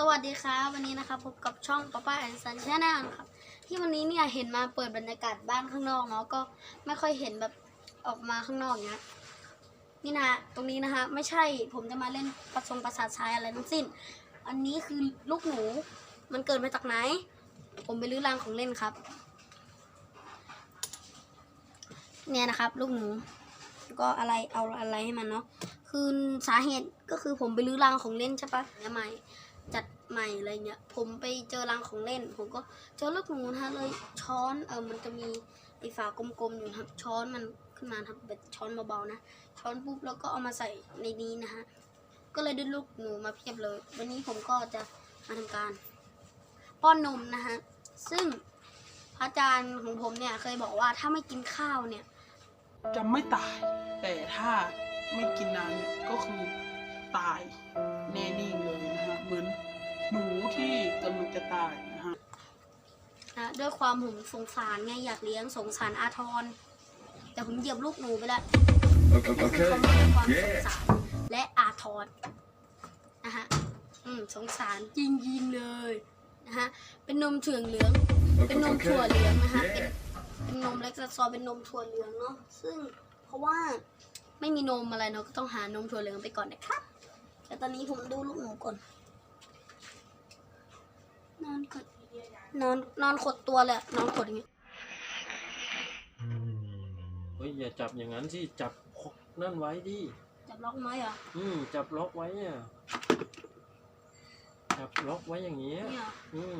สวัสดีครับวันนี้นะครับพบกับช่องป้าป้าแอนซันชาแนลนะครับที่วันนี้เนี่ยเห็นมาเปิดบรรยากาศบ้านข้างนอกเนาะก็ไม่ค่อยเห็นแบบออกมาข้างนอกอย่างเงี้ยนี่นะตรงนี้นะคะไม่ใช่ผมจะมาเล่นประสงประสาทชายอะไรทั้งสิ้น อันนี้คือลูกหนูมันเกิดมาจากไหน ผมไปรื้อรังของเล่นครับ เนี่ยนะครับลูกหนูก็อะไรเอาอะไรให้มันเนาะคือสาเหตุก็คือผมไปรื้อรังของเล่นใช่ปะแล้วใหม่ จัดใหม่อะไรเงี้ย ผมไปเจอรังของเล่น ผมก็เจอลูกหนูนะเลยช้อนเออมันจะมีไอ้ฝากลมๆอยู่ครับ ช้อนมันขึ้นมาครับแบบช้อนเบาๆนะ ช้อนปุ๊บแล้วก็เอามาใส่ในนี้นะฮะ ก็เลยได้ลูกหนูมาเพียบเลย วันนี้ผมก็จะมาทำการ ป้อนนมนะฮะ ซึ่งพระอาจารย์ของผมเนี่ยเคยบอกว่าถ้าไม่กินข้าวเนี่ย จะไม่ตาย แต่ถ้าไม่กินน้ำเนี่ยก็คือตายแน่นิ่งเลยนะฮะเหมือน ที่กำลังจะตายนะฮะนะด้วยความผมสงสารไงอยากเลี้ยงสงสารอาทร แต่ผมเหยียบลูกหนูไปแล้ว Okay. นี่คือ okay. ความหมายความสง Yeah. สารและอาทรนะฮะอืมสงสารจริงๆเลยนะฮะเป็นนมเถื่องเหลือง เป็น Okay. นมถั่ว okay. เหลืองนะคะเป็น Yeah. เป็นนมเล็กซอเป็นนมถั่วเหลืองเนาะซึ่งเพราะว่าไม่มีนมอะไรเนาะก็ต้องหานมถั่วเหลืองไปก่อนนะครับแต่ตอนนี้ผมดูลูกหนูก่อนน อนกดนอนนอนขดตัวเลยอะนอนขดอย่างเงี้ยเฮ้ยอย่าจับอย่างนั้นสิจับนั่นไว้ดิจับล็อกไม้เหรออืมจับล็อกไว้อะจับล็อกไว้อย่างเงี้ยเนี่ยอืม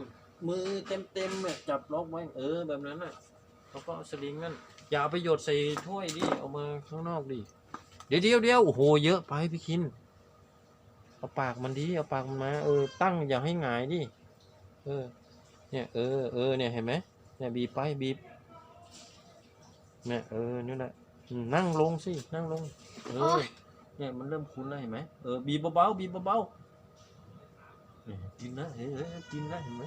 มือเต็มเต็มๆเนี่ยจับล็อกไว้เออแบบนั้นน่ะแล้วก็เอาสลิงนั่นอย่าเอาไปโยดใส่ถ้วยดิเอามาข้างนอกดิเดี๋ยวเดี๋ยวเดี๋ยวโอ้โหเยอะไปพี่คินเอาปากมันดิเอาปากมันมาเออตั้งอย่าให้หงายดิเออ เนี่ย เออ เออ เนี่ย เห็นไหมเนี่ยบีบไปบีบ เนี่ย เออ นี่แหละอืมนั่งลงสิ นั่งลง เออ เนี่ย มันเริ่มคุ้นแล้วเห็นไหมเออ บีบเบาๆ บีบเบาๆเนี่ยกินนะเฮ้ยเฮ้ยกินนะเห็นไหม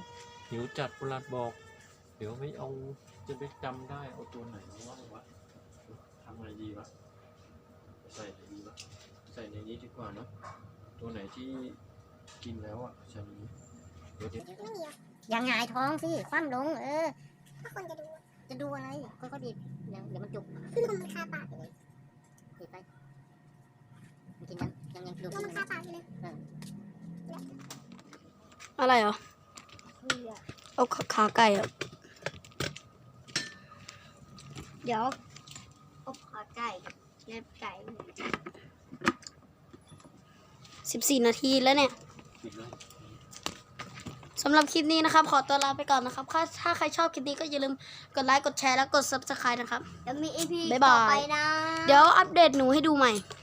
หิวจัดประหลัดบอก เดี๋ยวไม่เอา จะไปจำได้ เอาตัวไหนมาวะวะทำไงดีวะ ใส่ไหนดีวะ ใส่ในนี้ดีกว่าเนอะตัวไหนที่กินแล้วอะใส่ในนี้เดี๋ยวเดี๋ยว อย่างหงายท้องสิ คว่ำลง เออ ถ้าคนจะดู จะดูอะไรก็ก็ดีบเดี๋ยวเดี๋ยวมันจุกคือมันคาปากอยู่เลยดีบไปมันกินยังยังยังดูมันคาปากอยู่เลยอะไรเหรอ เอาขาขาไก่เหรอเดี๋ยวเอาขาไก่เล็บไก่สิบสี่นาทีแล้วเนี่ยปิดเลย สำหรับคลิปนี้นะครับ ขอตัวลาไปก่อนนะครับถ้าถ้าใครชอบคลิปนี้ก็อย่าลืมกดไลค์ กดแชร์ และกด subscribe นะครับ เดี๋ยวมีอีพีบ๊ายบายต่อไปนะ เดี๋ยวอัปเดตหนูให้ดูใหม่บ